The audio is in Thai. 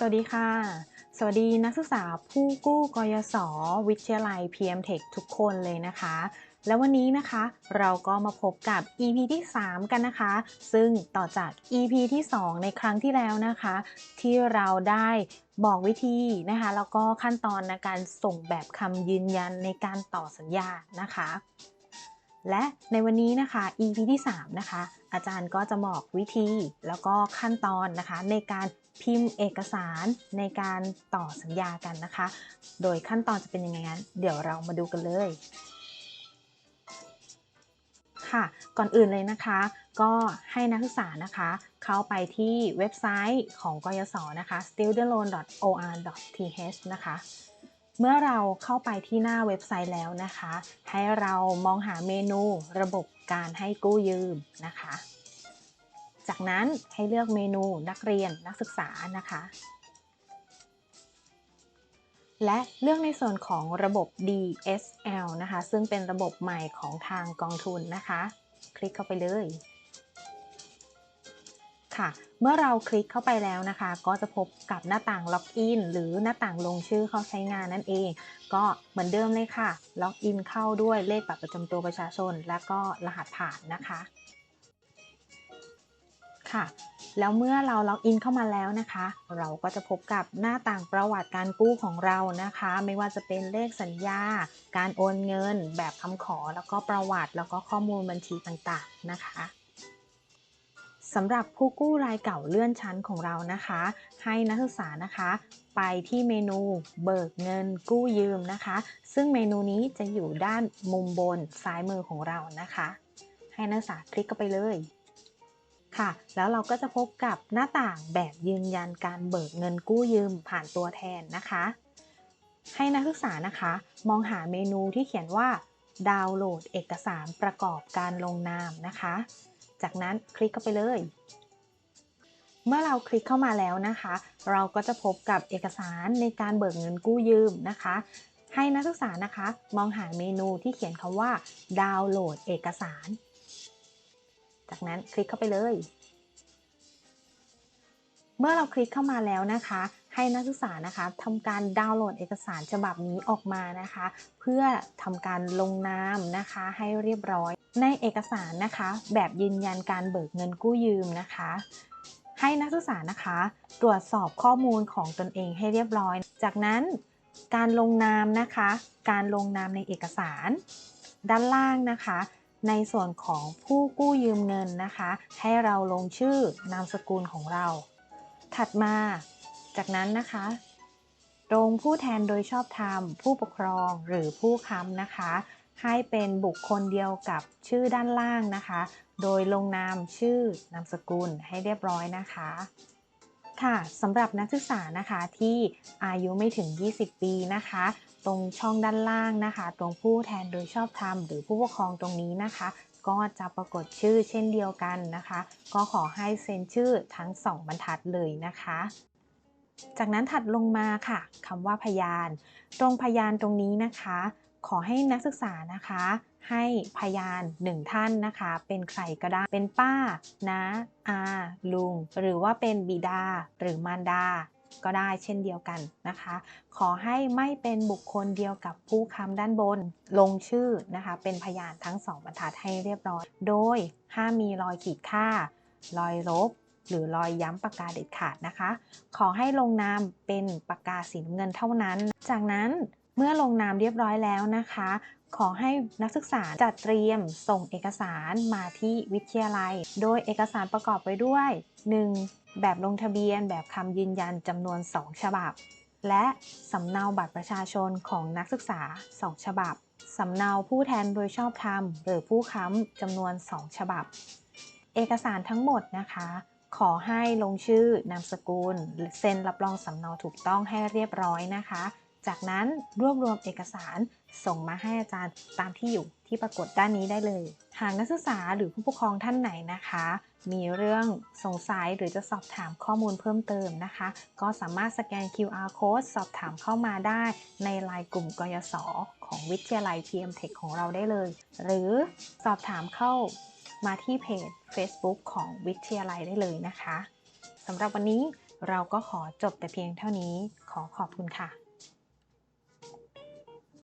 สวัสดีค่ะ สวัสดีนักศึกษาผู้กู้กยศวิทยาลัย PM Tech ทุกคนเลยนะคะ แล้ววันนี้นะคะเราก็มาพบกับ EP ที่ 3 กันนะคะ ซึ่งต่อจาก EP ที่ 2 ในครั้งที่แล้วนะคะ ที่เราได้บอกวิธีนะคะแล้วก็ขั้นตอนในการส่งแบบคำยืนยันในการต่อสัญญานะคะ และในวันนี้นะคะ EP ที่ 3 นะคะ อาจารย์ก็จะบอกวิธีแล้วก็ขั้นตอนนะคะ ในการพิมพ์เอกสารในการต่อสัญญากันนะคะ โดยขั้นตอนจะเป็นยังไงนั้นเดี๋ยวเรามาดูกันเลยค่ะก่อนอื่นเลยนะคะ ก็ให้นักศึกษานะคะ เข้าไปที่เว็บไซต์ของกยศนะคะ studentloan.or.th นะคะ เมื่อเราเข้าไปที่หน้าเว็บไซต์แล้วนะคะ ให้เรามองหาเมนูระบบการให้กู้ยืมนะคะ จากนั้นให้เลือกเมนูนักเรียนนักศึกษานะคะ และเลือกในส่วนของระบบ DSL นะคะ ซึ่งเป็นระบบใหม่ของทางกองทุนนะคะ คลิกเข้าไปเลย ค่ะ เมื่อเราคลิกเข้าไปแล้วนะคะ ก็จะพบกับหน้าต่างล็อกอินหรือหน้าต่างลงชื่อเข้าใช้งานนั่นเอง ก็เหมือนเดิมเลยค่ะ ล็อกอินเข้าด้วยเลขบัตรประจำตัวประชาชน และก็รหัสผ่านนะคะค่ะแล้วเมื่อเราล็อกอินเข้ามาแล้วนะคะ เราก็จะพบกับหน้าต่างประวัติการกู้ของเรานะคะ ไม่ว่าจะเป็นเลขสัญญา การโอนเงิน แบบคำขอ แล้วก็ประวัติแล้วก็ข้อมูลบัญชีต่างๆนะคะ สำหรับผู้กู้รายเก่าเลื่อนชั้นของเรานะคะ ให้นักศึกษานะคะ ไปที่เมนูเบิกเงินกู้ยืมนะคะ ซึ่งเมนูนี้จะอยู่ด้านมุมบนซ้ายมือของเรานะคะ ให้นักศึกษาคลิกเข้าไปเลยค่ะ แล้วเราก็จะพบกับหน้าต่างแบบยืนยันการเบิกเงินกู้ยืมผ่านตัวแทนนะคะ ให้นักศึกษานะคะ มองหาเมนูที่เขียนว่าดาวน์โหลดเอกสารประกอบการลงนามนะคะ จากนั้นคลิกเข้าไปเลย เมื่อเราคลิกเข้ามาแล้วนะคะ เราก็จะพบกับเอกสารในการเบิกเงินกู้ยืมนะคะ ให้นักศึกษานะคะ มองหาเมนูที่เขียนคำว่า ดาวน์โหลดเอกสาร จากนั้นคลิกเข้าไปเลยเมื่อเราคลิกเข้ามาแล้วนะคะ ให้นักศึกษานะคะทำการดาวน์โหลดเอกสารฉบับนี้ออกมานะคะ เพื่อทำการลงนามนะคะให้เรียบร้อย ในเอกสารนะคะ แบบยืนยันการเบิกเงินกู้ยืมนะคะ ให้นักศึกษานะคะ ตรวจสอบข้อมูลของตนเองให้เรียบร้อย จากนั้นการลงนามนะคะ การลงนามในเอกสาร ด้านล่างนะคะ ในส่วนของผู้กู้ยืมเงินนะคะ ให้เราลงชื่อนามสกุลของเรา ถัดมา จากนั้นนะคะตรงผู้แทนโดยชอบธรรม ผู้ปกครองหรือผู้ค้ำนะคะ ให้เป็นบุคคลเดียวกับชื่อด้านล่างนะคะ โดยลงนามชื่อนามสกุลให้เรียบร้อยนะคะ ค่ะสำหรับนักศึกษานะคะที่อายุไม่ถึง 20 ปีนะคะ ตรงช่องด้านล่างนะคะ ตรงผู้แทนโดยชอบธรรม หรือผู้ปกครองตรงนี้นะคะ ก็จะปรากฏชื่อเช่นเดียวกันนะคะ ก็ขอให้เซ็นชื่อทั้ง 2 บรรทัดเลยนะคะ จากนั้นถัดลงมาค่ะคำว่าพยาน ตรงพยานตรงนี้นะคะ ขอให้นักศึกษานะคะ ให้พยานหนึ่งท่านนะคะ เป็นใครก็ได้เป็นป้านะอาลุง หรือว่าเป็นบิดา หรือมารดาก็ได้เช่นเดียวกันนะคะ ขอให้ไม่เป็นบุคคลเดียวกับผู้ค้ำด้านบน ลงชื่อนะคะ เป็นพยานทั้งสองบรรทัดให้เรียบร้อย โดยห้ามมีรอยขีดค่า รอยลบ หรือรอยย้ำปากกาเด็ดขาดนะคะ ขอให้ลงนามเป็นปากกาสีน้ำเงินเท่านั้น จากนั้นเมื่อลงนามเรียบร้อยแล้วนะคะ ขอให้นักศึกษาจัดเตรียมส่งเอกสารมาที่วิทยาลัย โดยเอกสารประกอบไปด้วย 1. แบบลงทะเบียนแบบคำยืนยันจำนวน 2 ฉบับ และสำเนาบัตรประชาชนของนักศึกษา 2 ฉบับสำเนาผู้แทนโดยชอบธรรมหรือผู้ค้ำจำนวน 2 ฉบับ เอกสารทั้งหมดนะคะ ขอให้ลงชื่อนามสกุลเซ็นรับรองสำเนาถูกต้องให้เรียบร้อยนะคะ จากนั้นรวบรวมเอกสารส่งมาให้อาจารย์ตามที่อยู่ที่ปรากฏด้านนี้ได้เลย หากนักศึกษาหรือผู้ปกครองท่านไหนนะคะ มีเรื่องสงสัยหรือจะสอบถามข้อมูลเพิ่มเติมนะคะ ก็สามารถสแกน QR code สอบถามเข้ามาได้ในไลน์กลุ่มกยศของวิทยาลัย PM Tech ของเราได้เลย หรือสอบถามเข้า มาที่เพจ Facebook ของวิทยาลัยได้เลยนะคะสำหรับวันนี้เราก็ขอจบแต่เพียงเท่านี้ขอขอบคุณค่ะ